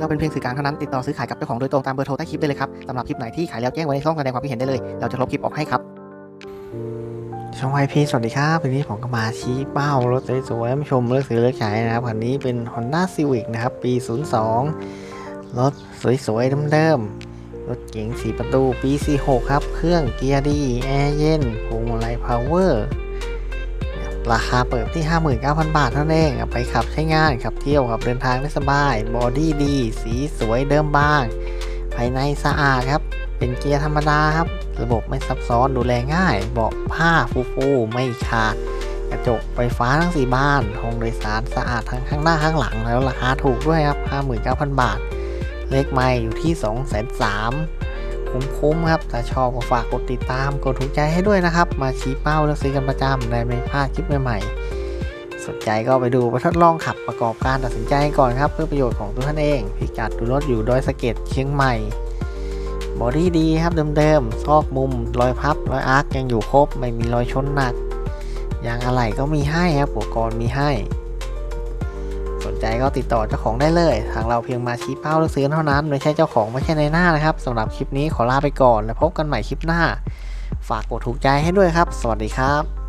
เราเป็นเพียงสื่อกลางเท่านั้นติดต่อซื้อขายกับเจ้าของโดยตรงตามเบอร์โทรใต้คลิปได้เลยครับสำหรับคลิปไหนที่ขายแล้วแจ้งไว้ในช่องแสดงความคิดเห็นได้เลย เราจะลบคลิปออกให้ครับช่องไอพีสวัสดีครับวันนี้ผมก็มาชี้เป้ารถสวยๆให้ผู้ชมเลือกซื้อเลือกขายนะครับคันนี้เป็น Honda Civic นะครับ ปี 02 รถสวยๆเดิมๆรถเก๋ง4ประตูปี 46 ครับ เครื่องเกียร์ดี แอร์เย็นพวงมาลัยพาวเวอร์ ราคาเปิดที่ 59,000 บาทเท่านั้นเองเอาไปขับใช้งานขับเที่ยวขับเดินทางได้สบาย บอดี้ดี สีสวยเดิมบาง ภายในสะอาดครับ เป็นเกียร์ธรรมดาครับ ระบบไม่ซับซ้อนดูแลง่าย เบาะผ้าฟูๆไม่ขาดกระจกไฟฟ้าทั้ง 4บานห้องโดยสารสะอาดทั้งข้างหน้าข้างหลังแล้วราคาถูกด้วยครับ 59,000 บาท เลขไม่อยู่ที่ 2,300,000 คุ้มๆครับถ้าชอบก็ฝากกดติดตามกดถูกใจให้ด้วยนะครับ มาชี้เป้าแล้วซื้อกันประจำได้ไม่พลาดคลิปใหม่ๆสนใจก็ไปดูไปทดลองขับประกอบการตัดสินใจก่อนครับเพื่อประโยชน์ของตัวท่านเองพิกัดดูรถอยู่ดอยสะเก็ดเชียงใหม่บอดี้ดีครับเดิมๆซอกมุมรอยพับรอยอาร์คยังอยู่ครบไม่มีรอยชนหนักยางอะไหล่ก็มีให้ครับอุปกรณ์มีให้ สนใจก็ติดต่อเจ้าของได้เลย ทางเราเพียงมาชี้เป้าเลือกซื้อเท่านั้น ไม่ใช่เจ้าของไม่ใช่ในหน้านะครับสำหรับคลิปนี้ขอลาไปก่อน แล้วพบกันใหม่คลิปหน้า ฝากกดถูกใจให้ด้วยครับ สวัสดีครับ